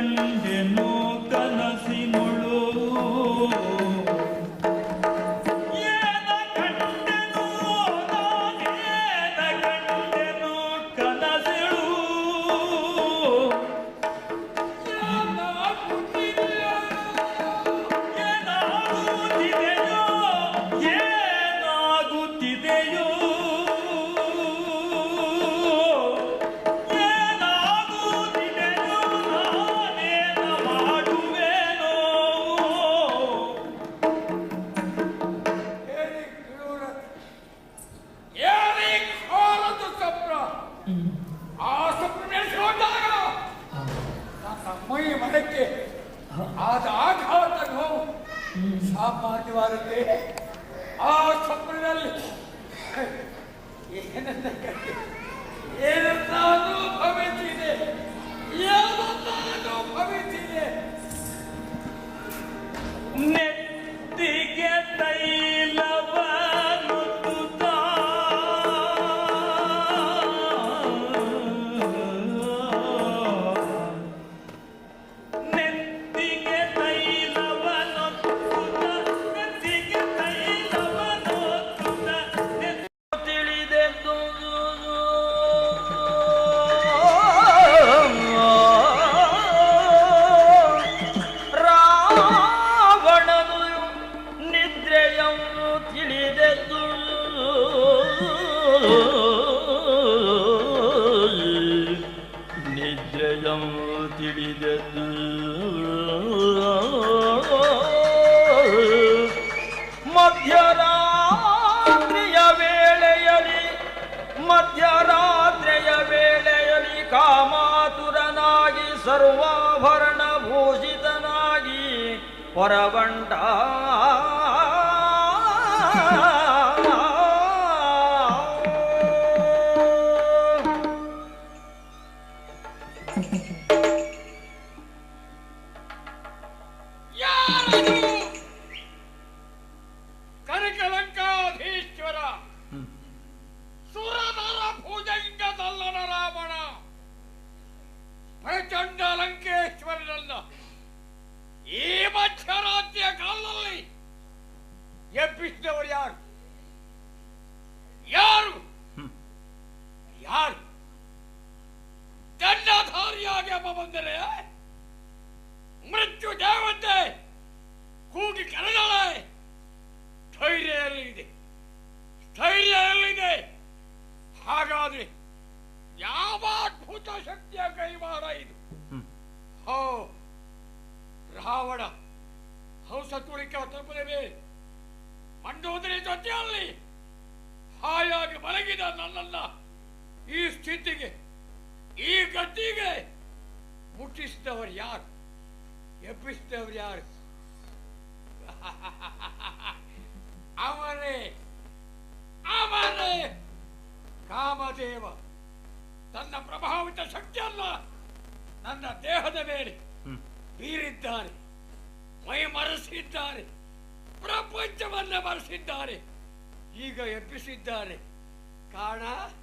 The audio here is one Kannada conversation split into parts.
ನಾನೇನ മാറ്റുവാനല്ലേ ತಿಳಿದೆದ್ದು. ಮಧ್ಯರಾತ್ರಿಯ ವೇಳೆಯಲ್ಲಿ ಮಧ್ಯರಾತ್ರಿಯ ವೇಳೆಯಲ್ಲಿ ಕಾಮಾತುರನಾಗಿ ಸರ್ವಾಭರಣ ಭೂಷಿತನಾಗಿ ಹೊರಬಂಟ ಅಮ್ಮ ಮೃತ್ಯು ದೇವತೆ ಕೂಗಿ ಕರೆದಳೆ ಧೈರ್ಯ ಎಲ್ಲಿದೆ? ಧೈರ್ಯ ಎಲ್ಲಿದೆ? ಹಾಗಾದ್ರೆ ಯಾವ ಅದ್ಭುತ ಶಕ್ತಿಯ ಕೈವಾರ ಇದು? ಹೋ ರಾವಣ ಹಂಸ ತುಳಿಕ ತಪ್ಪದೆ ಮಂಡೋದರಿ ಜೊತೆಯಲ್ಲಿ ಹಾಯಾಗಿ ಮಲಗಿದ ನನ್ನನ್ನ ಈ ಸ್ಥಿತಿಗೆ ಈ ಗತಿಗೆ ಮುಟ್ಟಿಸಿದವರು ಯಾರು? ಎಬ್ಬಿಸಿದವರು ಯಾರು? ಅವರೇ ಅವರೇ ಕಾಮದೇವ. ತನ್ನ ಪ್ರಭಾವಿತ ಶಕ್ತಿಯಲ್ಲ ನನ್ನ ದೇಹದ ಮೇಲೆ ಬೀರಿದ್ದಾರೆ ಮೈ ಮರೆಸಿದ್ದಾರೆ ಪ್ರಪಂಚವನ್ನ ಮರೆಸಿದ್ದಾರೆ. ಈಗ ಎಬ್ಬಿಸಿದ್ದಾರೆ. ಕಾರಣ ಕಾರಣ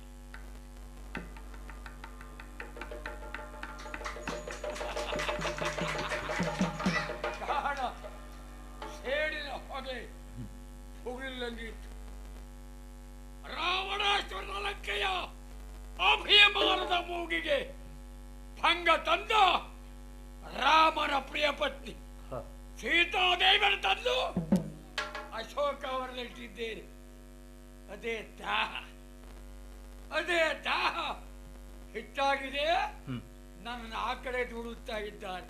ಸೇಡಿನ ಹೊಗೆ ಮುಗಿಲಲ್ಲಿತ್ತು ರಾವಣಾಶ್ವರ ಲಂಕೆಯ ಅಭಿಮಾನದ ಮೂಗಿಗೆ ಭಂಗ ತಂದ ರಾಮನ ಪ್ರಿಯ ಪತ್ನಿ. ಸೀತಾದೇವರ ತಂದು ಅಶೋಕ ಅವರಲ್ಲಿಟ್ಟಿದ್ದೇನೆ ಅದೇ ದಾಹ. ಅದೇ ದಾಹ ಹೆಚ್ಚಾಗಿದೆ. ನನ್ನ ಆ ಕಡೆ ದೂಡುತ್ತಾ ಇದ್ದಾನೆ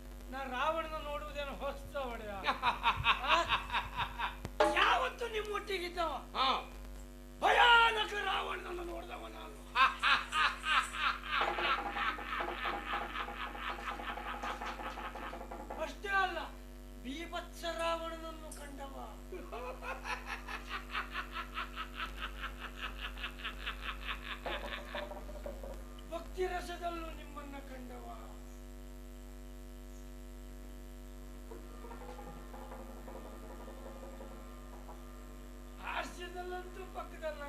ನಾ ರಾವಣನ ನೋಡುವುದೇನು ಹೊಸ್ತ ಒಡೆಯ ಯಾವತ್ತು ನಿಮ್ಮೊಟ್ಟಿಗಿದ್ದವ? ಭಯಾನಕ ರಾವಣನನ್ನು ನೋಡಿದವ ಪಕ್ಕದಲ್ಲ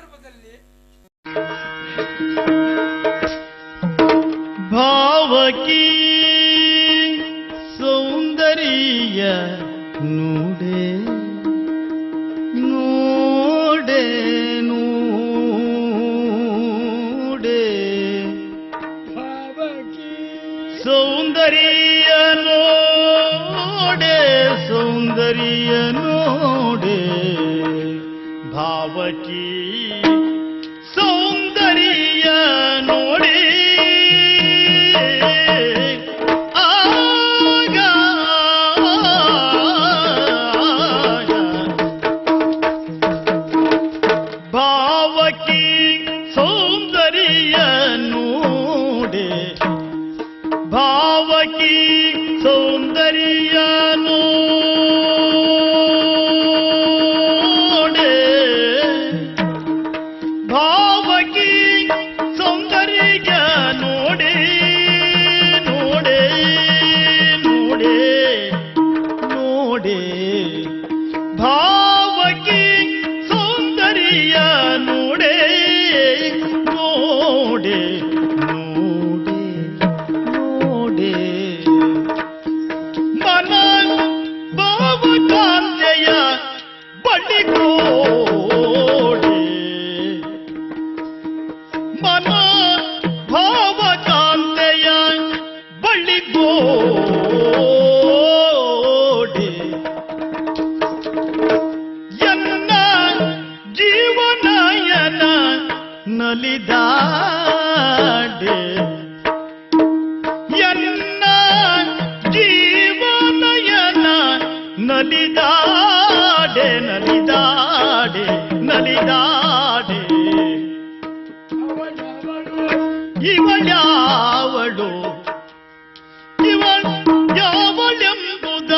ಸಂದರ್ಭದಲ್ಲಿ ಭಾವಕಿ ಸೌಂದರ್ಯ ನೋಡೆ ನೋಡೆ ನೋಡೆ. ಸೌಂದರ್ಯ ನೋಡೆ ಸೌಂದರ್ಯ ನೋಡೆ. ಭಾವಕಿ ಬಡಿಗೋಡೆ ಮನ ಭಾವಕಾಂತೆಯ ಬಳಿಗೋಡೆ ಎನ್ನ ಜೀವನಯನ ನಲಿದಾಡೆ. ನಲಿದಾಡೆ ನಲಿದಾಡೆ ನಲಿದಾಡೆ. ಇವಳ್ಯಾವಳು ಇವள் ಯಾವಳೆಂಬುದ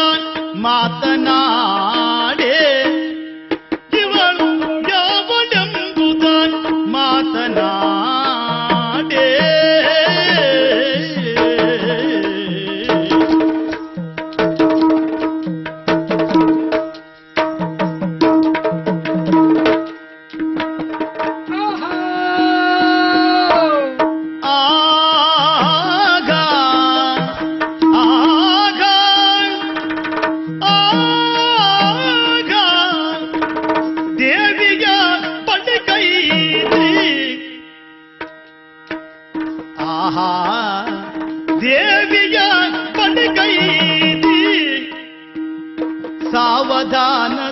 ಆಹಾ. ದೇವಿಯ ಪಡಕೈಲಿ ಸಾವಧಾನದೋಳು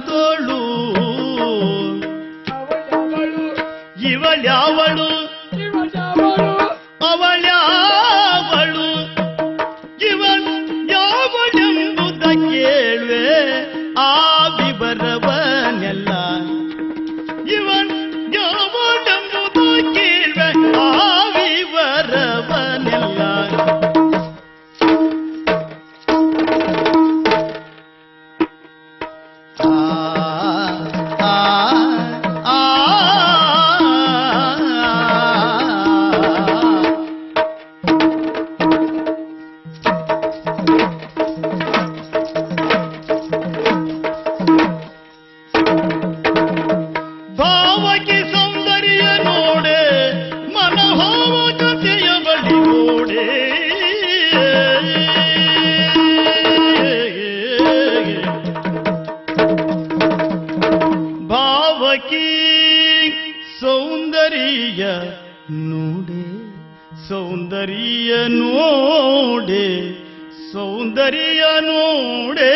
ನೋಡೆ ಸೌಂದರ್ಯ ನೋಡೆ.